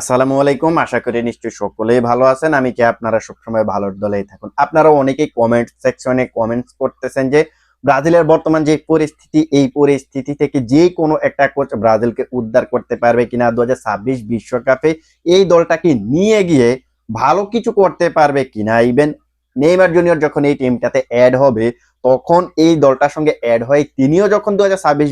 আসসালামু আলাইকুম। আশা করি নিশ্চয়ই সকলেই ভালো আছেন। আমি কি আপনারা সবসময় ভালোর দলেই থাকুন? আপনারা অনেকেই কমেন্ট সেকশনে কমেন্টস করতেছেন যে, ব্রাজিলের বর্তমান যে পরিস্থিতি, এই পরিস্থিতি থেকে যে কোনো একটা কোচ ব্রাজিলকে উদ্ধার করতে পারবে কিনা দু বিশ্বকাপে, এই দলটাকে নিয়ে গিয়ে ভালো কিছু করতে পারবে কিনা? ইভেন নেইমার জুনিয়র যখন এই টিমটাতে অ্যাড হবে, তখন এই দলটার সঙ্গে অ্যাড হয়ে তিনিও যখন দু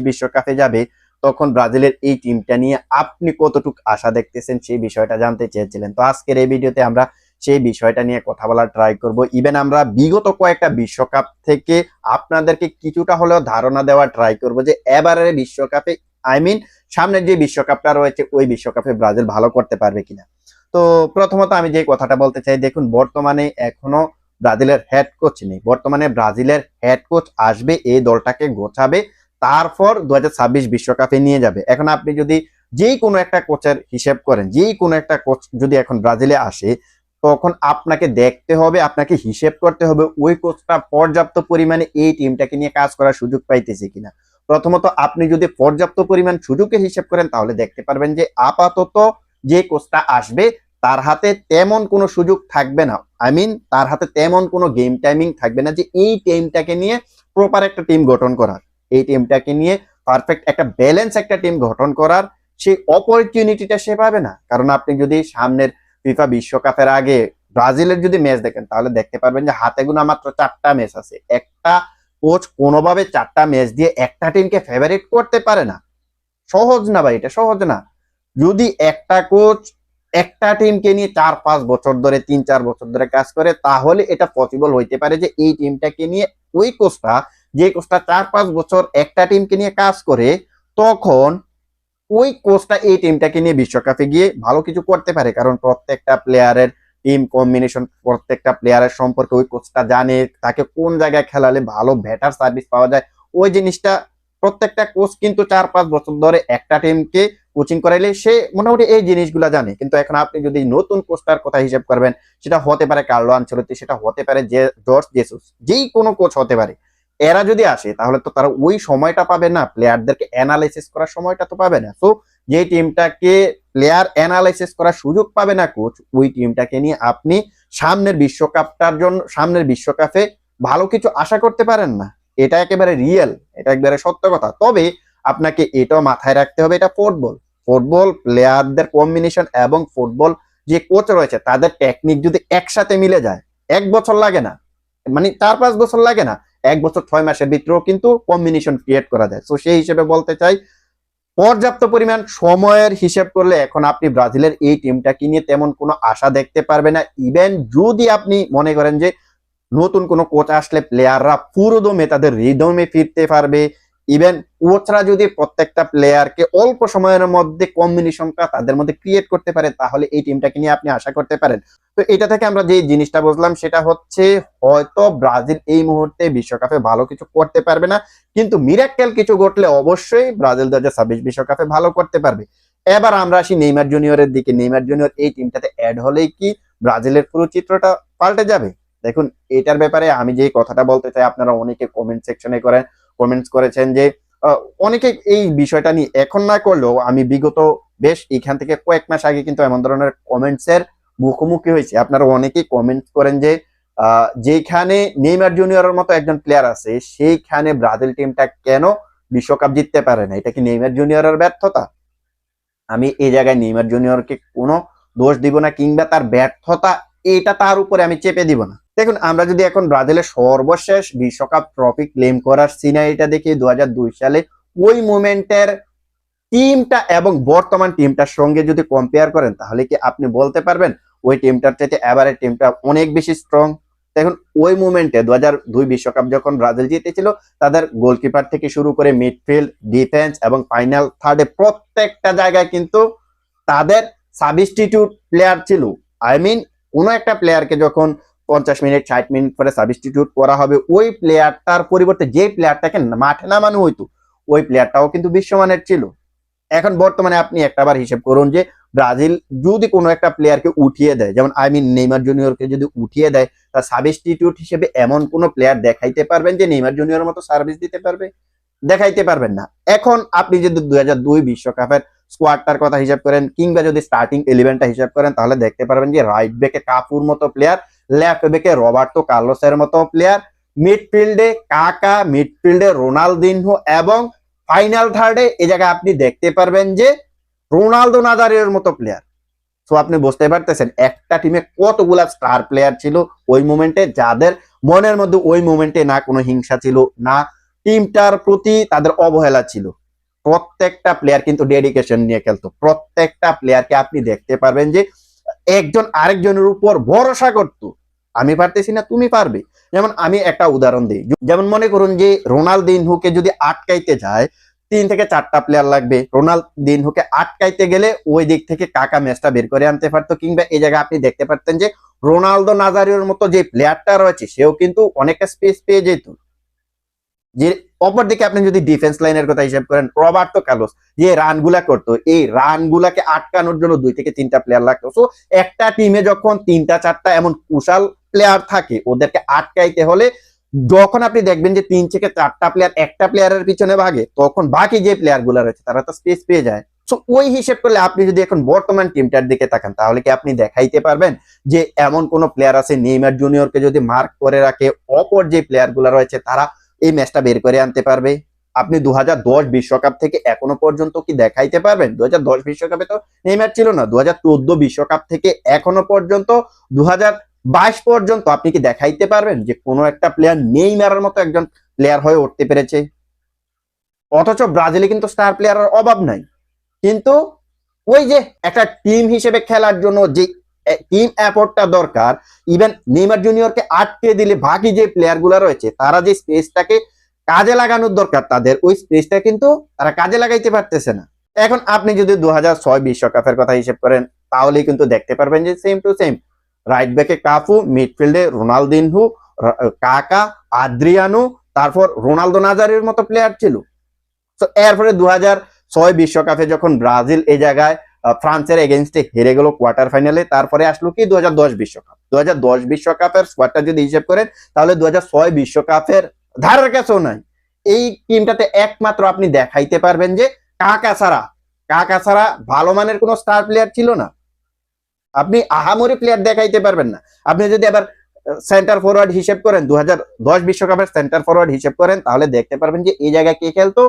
বিশ্বকাপে যাবে তখন ব্রাজিলের এই টিমটা নিয়ে আপনি কতটুকু আশা দেখতেছেন সেই বিষয়টা জানতে চেয়েছিলেন। তো আজকের এই ভিডিওতে আমরা সেই বিষয়টা নিয়ে কথা বলার ট্রাই করব। ইভেন আমরা বিগত কয়েকটা বিশ্বকাপ থেকে আপনাদেরকে কিছুটা হলেও ধারণা দেওয়ার ট্রাই করব যে এবারের বিশ্বকাপে আই মিন সামনের যে বিশ্বকাপটা রয়েছে, ওই বিশ্বকাপে ব্রাজিল ভালো করতে পারবে কিনা। তো প্রথমত আমি যে কথাটা বলতে চাই, দেখুন, বর্তমানে এখনও ব্রাজিলের হেড কোচ নেই। বর্তমানে ব্রাজিলের হেড কোচ আসবে, এই দলটাকে গোছাবে। তারপর দু বিশ্বকাপে নিয়ে যাবে। এখন আপনি যদি যেই কোনো একটা কোচের হিসেব করেন যেই কোনো একটা কোচ যদি এখন ব্রাজিলে আসে, তখন আপনাকে দেখতে হবে, আপনাকে হিসেব করতে হবে ওই কোচটা পর্যাপ্ত পরিমাণে এই টিমটাকে নিয়ে কাজ করার সুযোগ পাইতেছে কিনা। প্রথমত আপনি যদি পর্যাপ্ত পরিমাণ সুযোগের হিসেব করেন, তাহলে দেখতে পারবেন যে আপাতত যে কোচটা আসবে, তার হাতে তেমন কোনো সুযোগ থাকবে না। আই মিন, তার হাতে তেমন কোনো গেম টাইমিং থাকবে না যে এই টিমটাকে নিয়ে প্রপার একটা টিম গঠন করার। এই টিমটাকে নিয়ে পারফেক্ট একটা ব্যালেন্স একটা টিম গঠন করার সেই অপরচুনিটিটা সে পাবে না। কারণ আপনি যদি সামনের ফিফা বিশ্বকাপের আগে ব্রাজিলের যদি ম্যাচ দেখেন, তাহলে দেখতে পারবেন যে হাতে গোনা মাত্র চারটা ম্যাচ আছে। একটা কোচ কোনোভাবে চারটা ম্যাচ দিয়ে একটা টিমকে ফেভারিট করতে পারে না। সহজ না ভাই, এটা সহজ না। যদি একটা কোচ একটা টিমকে নিয়ে চার, পাঁচ বছর ধরে, তিন, চার বছর ধরে কাজ করে, তাহলে এটা পসিবল হইতে পারে যে এই টিমটাকে নিয়ে ওই কোচটা যে কোচটা চার পাঁচ বছর একটা টিমকে নিয়ে কাজ করে, তখন ওই কোচটা এই টিমটাকে নিয়ে বিশ্বকাপে গিয়ে ভালো কিছু করতে পারে। কারণ প্রত্যেকটা প্লেয়ারের টিম কম্বিনেশন প্রত্যেকটা প্লেয়ারের সম্পর্কে ওই কোচটা জানে, তাকে কোন জায়গায় খেলালে ভালো ব্যাটার সার্ভিস পাওয়া যায়। ওই জিনিসটা প্রত্যেকটা কোচ কিন্তু চার পাঁচ বছর ধরে একটা টিমকে কোচিং করাইলে সে মোটামুটি এই জিনিসগুলো জানে। কিন্তু এখন আপনি যদি নতুন কোচটার কথা হিসেব করবেন, সেটা হতে পারে কার্লো আনচলতি সেটা হতে পারে যে জর্জ, জেসুস, যেই কোনো কোচ হতে পারে। এরা যদি আসে, তাহলে তো তারা ওই সময়টা পাবে না। প্লেয়ারদেরকে অ্যানালাইসিস করার সময়টা তো পাবে না। সো যে টিমটাকে প্লেয়ার অ্যানালাইসিস করার সুযোগ পাবে না কোচ ওই টিমটাকে নিয়ে আপনি সামনের বিশ্বকাপটার জন্য, সামনের বিশ্বকাপে ভালো কিছু আশা করতে পারেন না। এটা একেবারে রিয়েল এটা একেবারে সত্য কথা। তবে আপনাকে এটাও মাথায় রাখতে হবে, এটা ফুটবল ফুটবল প্লেয়ারদের কম্বিনেশন এবং ফুটবল যে কোচ রয়েছে, তাদের টেকনিক যদি একসাথে মিলে যায়, এক বছর লাগে না মানে চার পাঁচ বছর লাগে না এক বছর ছয় মাসের ভিতরেও কিন্তু কম্বিনেশন ক্রিয়েট করা যায়। তো সেই হিসেবে বলতে চাই, পর্যাপ্ত পরিমাণ সময়ের হিসেব করলে এখন আপনি ব্রাজিলের এই টিমটাকে নিয়ে তেমন কোনো আশা দেখতে পারবে না। ইভেন যদি আপনি মনে করেন যে নতুন কোনো কোচ আসলে প্লেয়াররা পুরোদমে তাদের রিদমে ফিরতে পারবে ইভেন কোচরা যদি প্রত্যেকটা প্লেয়ারকে অল্প সময়ের মধ্যে কম্বিনেশনটা তাদের মধ্যে ক্রিয়েট করতে পারে, তাহলে এই টিমটাকে নিয়ে আপনি আশা করতে পারেন। তো এটা থেকে আমরা যে জিনিসটা বুঝলাম সেটা হচ্ছে হয়তো ব্রাজিল এই মুহূর্তে বিশ্বকাপে ভালো কিছু করতে পারবে না, কিন্তু মিরাক্কেল কিছু ঘটলে অবশ্যই ব্রাজিল দু বিশ্বকাপে ভালো করতে পারবে। এবার আমরা আসি নেইমার জুনিয়রের দিকে। নেইমার জুনিয়র এই টিমটাতে অ্যাড হলেই কি ব্রাজিলের পুরো চিত্রটা পাল্টে যাবে? দেখুন, এটার ব্যাপারে আমি যে কথাটা বলতে চাই, আপনারা অনেকে কমেন্ট সেকশনে করেন কমেন্টস করেছেন যে অনেকে এই বিষয়টা নিয়ে এখন না করলেও আমি বিগত বেশ এখান থেকে কয়েক মাস আগে কিন্তু এমন ধরনের কমেন্টস এর মুখোমুখি হয়েছে। আপনারা অনেকেই কমেন্টস করেন যে যেখানে নেইমার জুনিয়রের মতো একজন প্লেয়ার আছে, সেইখানে ব্রাজিল টিমটা কেন বিশ্বকাপ জিততে পারে না? এটা কি নেইমার জুনিয়রের ব্যর্থতা? আমি এই জায়গায় নেইমার জুনিয়রকে কোনো দোষ দিব না কিংবা তার ব্যর্থতা, এটা তার উপরে আমি চেপে দিব না। দেখুন, আমরা যদি এখন ব্রাজিলের সর্বশেষ বিশ্বকাপ ট্রফি ক্লেম করার সিনারিটা দেখি দু হাজার দুই সালে, ওই মুমেন্টের টিমটা এবং বর্তমান টিমটার সঙ্গে যদি কম্পেয়ার করেন, তাহলে কি আপনি বলতে পারবেন ওই টিমটার চাইতে এবারের টিমটা অনেক বেশি স্ট্রং দেখুন, ওই মুমেন্টে দু দুই বিশ্বকাপ যখন ব্রাজিল জিতেছিল, তাদের গোলকিপার থেকে শুরু করে মিডফিল্ড ডিফেন্স এবং ফাইনাল থার্ডে প্রত্যেকটা জায়গায় কিন্তু তাদের সাবস্টিটিউট প্লেয়ার ছিল। আই মিন কোনো একটা প্লেয়ারকে যখন পঞ্চাশ মিনিট, ষাট মিনিট পরে সাবস্টিটিউট করা হবে। ওই প্লেয়ারটার পরিবর্তে যে প্লেয়ারটাকে মাঠে নামানো হইতো, ওই প্লেয়ারটাও কিন্তু বিশ্বমানের ছিল। এখন বর্তমানে আপনি একটাবার হিসেব করুন যে, ব্রাজিল যদি কোনো একটা প্লেয়ারকে উঠিয়ে দেয়, যেমন আই মিন নেইমার জুনিয়রকে যদি উঠিয়ে দেয়, তার সাবস্টিটিউট হিসেবে এমন কোনো প্লেয়ার দেখাইতে পারবেন যে নেইমার জুনিয়রের মতো সার্ভিস দিতে পারবে? দেখাইতে পারবেন না। এখন আপনি যদি দুই হাজার দুই বিশ্বকাপের স্কোয়াডটার কথা হিসাব করেন, কিংবা যদি স্টার্টিং ইলেভেনটা হিসাব করেন, তাহলে দেখতে পারবেন যে রাইট ব্যাকে কাপুর মতো প্লেয়ার লেফট ব্যাকে রবার্টো কার্লোসের মতো প্লেয়ার মিডফিল্ডে কাকা মিডফিল্ডে রোনালদিনহো এবং ফাইনাল থার্ডে এই জায়গায় আপনি দেখতে পারবেন যে রোনালদো নাজারের মতো প্লেয়ার সো আপনি বুঝতে পারতেছেন একটা টিমে কতগুলা স্টার প্লেয়ার ছিল ওই মোমেন্টে যাদের মনের মধ্যে ওই মোমেন্টে না কোনো হিংসা ছিল, না টিমটার প্রতি তাদের অবহেলা ছিল। প্রত্যেকটা প্লেয়ার কিন্তু ডেডিকেশন নিয়ে খেলতো। প্রত্যেকটা প্লেয়ারকে আপনি দেখতে পারবেন যে একজন আরেকজনের উপর ভরসা করতো। আমি পারতেছি না, তুমি পারবে। যেমন আমি একটা উদাহরণ দিই। যেমন মনে করুন যে রোনাল্ড রোনালদিনহুকে যদি আটকাইতে যায়, তিন থেকে চারটা প্লেয়ার লাগবে। রোনালদিনহুকে আটকাইতে গেলে ওই দিক থেকে কাকা ম্যাচটা বের করে আনতে পারতো। কিংবা এই জায়গায় আপনি দেখতে পারতেন যে রোনালদো নাজারিওর মতো যে প্লেয়ারটা রয়েছে, সেও কিন্তু অনেকটা স্পেস পেয়ে যেত। যে অপর দিকে আপনি যদি ডিফেন্স লাইনের কথা হিসাব করেন রবার্টো কার্লোস যে রানগুলা করতো, এই রানগুলাকে আটকানোর জন্য দুই থেকে তিনটা প্লেয়ার লাগতো। সো একটা টিমে যখন তিনটা, চারটা এমন কুশাল প্লেয়ার থাকে, ওদেরকে আটকাইতে হলে যখন আপনি দেখবেন যে তিন থেকে চারটা প্লেয়ার একটা প্লেয়ারের পিছনে ভাগে, তখন বাকি যে প্লেয়ারগুলা রয়েছে, তারা তো স্পেস পেয়ে যায়। সো ওই হিসেব করলে আপনি যদি এখন বর্তমান টিমটার দিকে তাকান, তাহলে কি আপনি দেখাইতে পারবেন যে এমন কোন প্লেয়ার আছে, নেইমার জুনিয়রকে যদি মার্ক করে রাখে, অপর যে প্লেয়ারগুলা রয়েছে, তারা এই ম্যাচটা বের করে আনতে পারবে। আপনি দু বিশ্বকাপ থেকে এখনও পর্যন্ত কি দেখাইতে পারবেন? দু বিশ্বকাপে তো নেইমার ছিল না। দু বিশ্বকাপ থেকে এখনও পর্যন্ত দু পর্যন্ত আপনি কি দেখাইতে পারবেন যে কোনো একটা প্লেয়ার নেইমারের মতো একজন প্লেয়ার হয়ে উঠতে পেরেছে? অথচ ব্রাজিলে কিন্তু স্টার প্লেয়ারের অভাব নাই। কিন্তু ওই যে একটা টিম হিসেবে খেলার জন্য যে টিম অ্যাপোর্টটা দরকার। ইভেন নেইমার জুনিয়রকে আটকে দিলে বাকি যে প্লেয়ারগুলা রয়েছে, তারা যে স্পেসটাকে কাজে লাগানোর দরকার তাদের, ওই স্পেসটা কিন্তু তারা কাজে লাগাইতে পারতেছে না। এখন আপনি যদি দু বিশ্বকাপের কথা হিসেব করেন তাহলে কিন্তু দেখতে পারবেন যে সেম টু সেম রাইট ব্যাকে কাফু মিডফিল্ডে রোনালদিনহু কাকা, আদ্রিয়ানো, তারপর রোনালদো নাজারের মতো প্লেয়ার ছিল। তো এরপরে দু হাজার ছয় বিশ্বকাপে যখন ব্রাজিল এই জায়গায় ফ্রান্সের এগেনস্টে হেরে গেল কোয়ার্টার ফাইনালে তারপরে আসলো কি? দু বিশ্বকাপ। দু বিশ্বকাপের স্কোয়াডটা যদি হিসেব করেন, তাহলে দু বিশ্বকাপের ধারের কাছেও নাই। এই টিমটাতে একমাত্র আপনি দেখাইতে পারবেন যে কাকা ছাড়া কাকা ছাড়া ভালো মানের কোনো স্টার প্লেয়ার ছিল না। আপনি আহামরি প্লেয়ার দেখাইতে পারবেন না। আপনি যদি আবার সেন্টার ফরওয়ার্ড হিসেব করেন দু বিশ্বকাপের সেন্টার ফরওয়ার্ড হিসেব করেন, তাহলে দেখতে পারবেন যে এই জায়গায় কে খেলতো?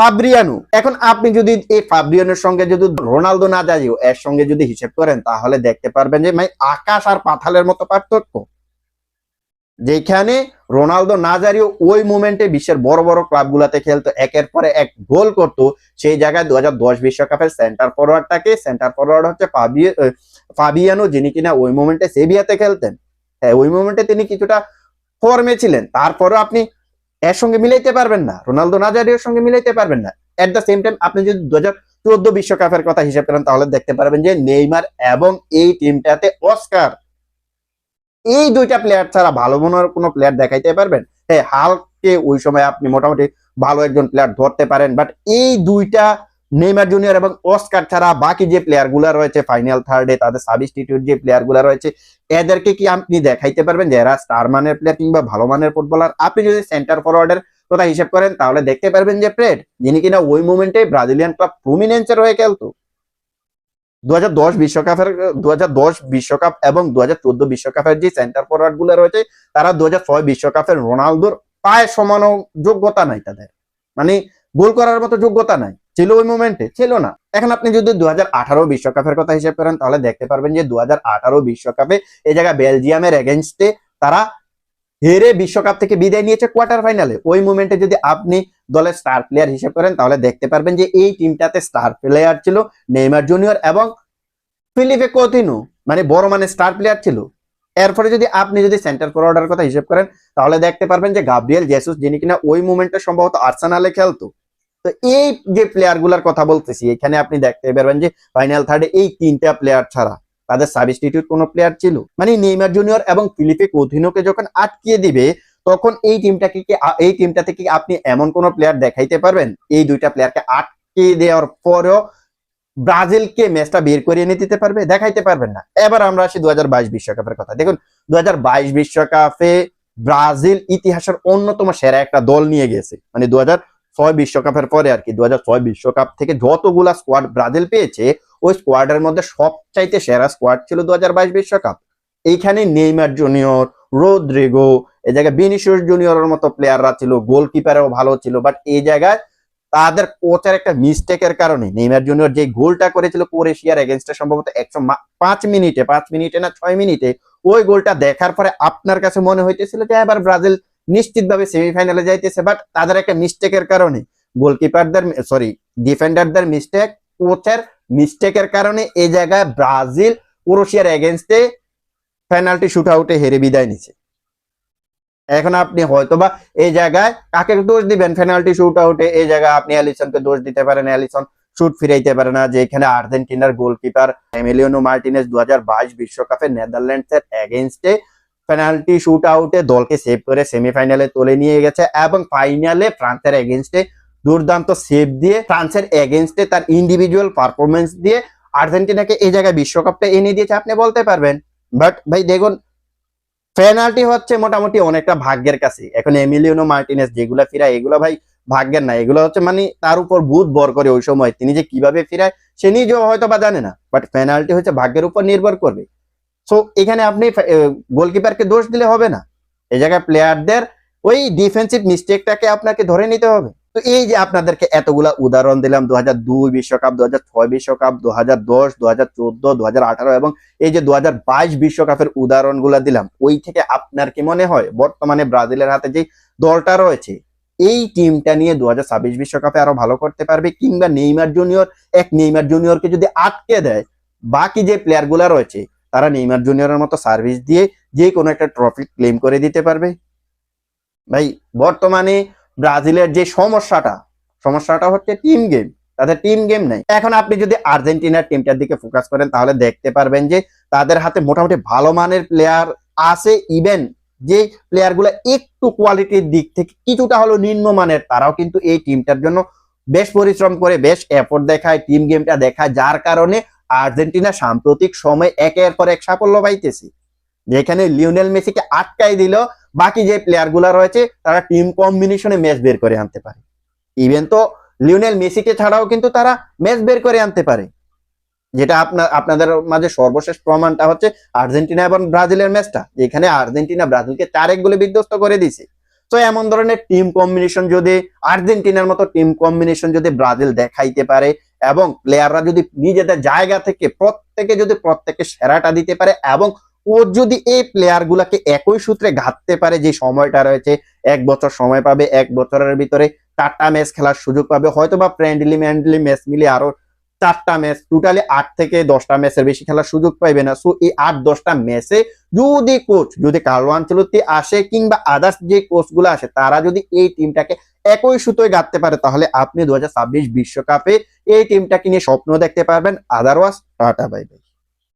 ফাব্রিয়ানু। এখন আপনি যদি এই ফাব্রিয়ানোর সঙ্গে যদি রোনালদো না যাইও এর সঙ্গে যদি হিসেব করেন, তাহলে দেখতে পারবেন যে মানে আকাশ আর পাতালের মতো পার্থক্য। যেখানে রোনালদো নাজারিও ওই মুমেন্টে বিশ্বের বড় বড় ক্লাবগুলোতে খেলতো, একের পরে এক গোল করতো। সেই জায়গায় দু হাজার দশ বিশ্বকাপের সেন্টার ফরওয়ার্ডটাকে সেন্টার ফরওয়ার্ড হচ্ছে ফাবিয়ানো, যিনি কিনা ওই মুমেন্টে সেভিয়াতে খেলতেন। হ্যাঁ ওই মুমেন্টে তিনি কিছুটা ফর্মে ছিলেন। তারপরও আপনি এর সঙ্গে মিলাইতে পারবেন না। রোনালদো নাজারিওর সঙ্গে মিলাইতে পারবেন না। এট দ্য সেম টাইম আপনি যদি দু চোদ্দ বিশ্বকাপের কথা হিসেব করেন, তাহলে দেখতে পারবেন যে নেইমার এবং এই টিমটাতে অস্কার। এই দুইটা প্লেয়ার ছাড়া ভালো মনের কোনো প্লেয়ার দেখাইতে পারবেন? হ্যাঁ হালকে ওই সময় আপনি মোটামুটি ভালো একজন প্লেয়ার ধরতে পারেন বাট এই দুইটা নেইমার জুনিয়র এবং অস্কার ছাড়া বাকি যে প্লেয়ারগুলা রয়েছে, ফাইনাল থার্ডে তাদের সাবস্টিটিউট যে প্লেয়ারগুলা রয়েছে, এদেরকে কি আপনি দেখাইতে পারবেন যে এরা স্টার মানের প্লেয়ার কিংবা ভালো মানের ফুটবলার আপনি যদি সেন্টার ফরওয়ার্ডের কথা হিসেব করেন, তাহলে দেখতে পারবেন যে প্রেড যিনি কিনা ওই মুমেন্টে ব্রাজিলিয়ান ক্লাব প্রমিনেন্সের হয়ে খেলতো। দু বিশ্বকাপের দু বিশ্বকাপ এবং দু বিশ্বকাপের যে সেন্টার ফরওয়ার্ডগুলো রয়েছে, তারা দু বিশ্বকাপের রোনালদোর পায়ে সমানো যোগ্যতা নাই তাদের। মানে গোল করার মতো যোগ্যতা নাই। ছিল ওই মুমেন্টে ছিল না। এখন আপনি যদি দু বিশ্বকাপের কথা হিসেব করেন, তাহলে দেখতে পারবেন যে দু বিশ্বকাপে এই জায়গায় বেলজিয়ামের এগেনস্টে তারা হেরে বিশ্বকাপ থেকে বিদায় নিয়েছে কোয়ার্টার ফাইনালে ওই মুমেন্টে যদি আপনি দলের স্টার প্লেয়ার হিসেব করেন, তাহলে দেখতে পারবেন যে এই টিমটাতে স্টার প্লেয়ার ছিল নেইমার জুনিয়র এবং ফিলিপে কোতিনু মানে বড় মানে স্টার প্লেয়ার ছিল। এরপরে যদি আপনি যদি সেন্টার ফরওয়ার্ডের কথা হিসেব করেন, তাহলে দেখতে পারবেন যে গাব্রিয়েল জেসুস যিনি কিনা ওই মুমেন্টে সম্ভবত আর্সেনালে খেলতো। তো এই যে প্লেয়ারগুলার কথা বলতেছি, এখানে আপনি দেখতে পারবেন যে ফাইনাল থার্ডে এই তিনটা প্লেয়ার ছাড়া তাদের সাবস্টিটিউট কোনো প্লেয়ার ছিল। মানে নেইমার জুনিয়র এবং ফিলিপে কোথিনোকে যখন আটকিয়ে দিবে, তখন এই টিমটাকে কি এই টিমটা থেকে আপনি এমন কোন প্লেয়ার দেখাইতে পারবেন? এই দুইটা প্লেয়ারকে আটকে দেওয়ার পরেও ব্রাজিলকে ম্যাচটা বের করিয়ে এনে দিতে পারবে? দেখাইতে পারবেন না। এবার আমরা আসি দু বিশ্বকাপের কথা। দেখুন দু বিশ্বকাপে ব্রাজিল ইতিহাসের অন্যতম সেরা একটা দল নিয়ে গেছে। মানে দু ছয় বিশ্বকাপের পরে আর কি দু বিশ্বকাপ থেকে যতগুলা স্কোয়াড ব্রাজিল পেয়েছে, ওই স্কোয়াডের মধ্যে সবচাইতে সেরা স্কোয়াড ছিল দু বিশ্বকাপ। এইখানে নেইমার জুনিয়র, রোদ্রিগো, এই জায়গায় বিনিশিয়াস জুনিয়রের মতো প্লেয়াররা ছিল গোলকিপারও ভালো ছিল বাট এই জায়গায় তাদের কোচের একটা মিস্টেকের কারণে নেইমার জুনিয়র যে গোলটা করেছিল ক্রোয়েশিয়ার এগেনস্টে সম্ভবত একশো পাঁচ মিনিটে পাঁচ মিনিটে না ছয় মিনিটে, ওই গোলটা দেখার পরে আপনার কাছে মনে হইতেছিল যে এবার ব্রাজিল নিশ্চিতভাবে সেমিফাইনালে যাইতেছে বাট তাদের একটা মিস্টেকের কারণে গোলকিপারদের সরি ডিফেন্ডারদের মিস্টেক কোচের মিস্টেকের কারণে এই জায়গায় ব্রাজিল ক্রোয়েশিয়ার এগেনস্টে পেনাল্টি শুট আউটে হেরে বিদায় নিছে। এখন আপনি হয়তোবা এই জায়গায় কাকে দোষ দিবেন? পেনাল্টি শুট আউটে এই জায়গায় আপনি অ্যালিসনকে দোষ দিতে পারেন, অ্যালিসন শুট ফিরাইতে পারে না। যে এখানে আর্জেন্টিনার গোলকিপার এমিলিয়ানো মার্টিনেস দু বিশ্বকাপে নেদারল্যান্ডসের এগেনস্টে পেনাল্টি শুট আউটে দলকে সেভ করে সেমিফাইনালে তুলে নিয়ে গেছে এবং ফাইনালে ফ্রান্সের এগেনস্টে দুর্দান্ত সেভ দিয়ে ফ্রান্সের এগেনস্টে তার ইন্ডিভিজুয়াল পারফরমেন্স দিয়ে আর্জেন্টিনাকে এই জায়গায় বিশ্বকাপটা এনে দিয়েছে। আপনি বলতে পারবেন বাট ভাই দেখুন পেনাল্টি হচ্ছে মোটামুটি অনেকটা ভাগ্যের কাছে। এখন এমিলিয়ানো মার্টিনেস যেগুলা ফিরায়, এগুলো ভাই ভাগ্যের না। এগুলো হচ্ছে মানে তার উপর বুধ বর করে ওই সময়। তিনি যে কীভাবে ফিরায়, সে নিজেও হয়তো বা জানে না বাট পেনাল্টি হচ্ছে ভাগ্যের উপর নির্ভর করবে। সো এখানে আপনি গোলকিপারকে দোষ দিলে হবে না। এই জায়গায় প্লেয়ারদের ওই ডিফেন্সিভ মিস্টেকটাকে আপনাকে ধরে নিতে হবে। তো এই যে আপনাদেরকে এতগুলা উদাহরণ দিলাম দু হাজার দুই বিশ্বকাপ দু হাজার ছয় বিশ্বকাপ দু হাজার দশ দু হাজার চোদ্দ দু হাজার আঠারো এবং এই যে দু হাজার বাইশ বিশ্বকাপের উদাহরণগুলা দিলাম, ওই থেকে আপনার কি মনে হয়? বর্তমানে ব্রাজিলের হাতে যে দলটা রয়েছে, এই টিমটা নিয়ে দু হাজার ছাব্বিশ বিশ্বকাপে আরও ভালো করতে পারবে? কিংবা নেইমার জুনিয়র, এক নেইমার জুনিয়রকে যদি আটকে দেয়, বাকি যে প্লেয়ারগুলা রয়েছে তারা নেইমার জুনিয়রের মতো সার্ভিস দিয়ে যে কোনো একটা ট্রফি ক্লেম করে দিতে পারবে। ভাই, বর্তমানে ব্রাজিলের যে সমস্যাটা সমস্যাটা হচ্ছে টিম গেম তাদের টিম গেম নাই। এখন আপনি যদি আর্জেন্টিনার টিমটার দিকে ফোকাস করেন, তাহলে দেখতে পারবেন যে তাদের হাতে মোটামুটি ভালো মানের প্লেয়ার আছে। ইভেন যে প্লেয়ারগুলো একটু কোয়ালিটির দিক থেকে কিছুটা হলো নিম্নমানের তারাও কিন্তু এই টিমটার জন্য বেশ পরিশ্রম করে, বেশ এফোর্ট দেখায় টিম গেমটা দেখায়। যার কারণে আর্জেন্টিনা সাম্প্রতিক সময় একের পর এক সাফল্য পাইতেছে। যেখানে লিওনেল মেসিকে আটকাই দিল, বাকি যে প্লেয়ারগুলা রয়েছে, তারা টিম কম্বিনেশনে ম্যাচ বের করে আনতে পারে। ইভেন তো লিওনেল মেসিকে ছাড়াও কিন্তু তারা ম্যাচ বের করে আনতে পারে। যেটা আপনার আপনাদের মাঝে সর্বশেষ প্রমাণটা হচ্ছে আর্জেন্টিনা এবং ব্রাজিলের ম্যাচটা। যেখানে আর্জেন্টিনা ব্রাজিলকে চার এক গোলে বিধ্বস্ত করে দিছে তো এমন ধরনের টিম কম্বিনেশন যদি আর্জেন্টিনার মতো টিম কম্বিনেশন যদি ব্রাজিল দেখাইতে পারে এবং প্লেয়াররা যদি নিজেদের জায়গা থেকে প্রত্যেকে যদি প্রত্যেকে সেরাটা দিতে পারে এবং ও যদি এই প্লেয়ার গুলাকে একই সূত্রে ঘাততে পারে যে সময়টা রয়েছে, এক বছর সময় পাবে, এক বছরের ভিতরে চারটা ম্যাচ খেলার সুযোগ পাবে হয়তো বা ফ্রেন্ডলি ম্যান্ডলি ম্যাচ মিলে আরও চারটা ম্যাচ টোটালি আট থেকে দশটা ম্যাচের বেশি খেলার সুযোগ পাইবে না। সো এই আট দশটা ম্যাচে যদি কোচ যদি কার্লো আঞ্চলতি আসে কিংবা আদার্স যে কোচগুলো আসে, তারা যদি এই টিমটাকে একই সুতোয় গাঁথতে পারে, তাহলে আপনি দু বিশ্বকাপে এই টিমটাকে নিয়ে স্বপ্ন দেখতে পারবেন আদারওয়াজ টাটা বাই বাই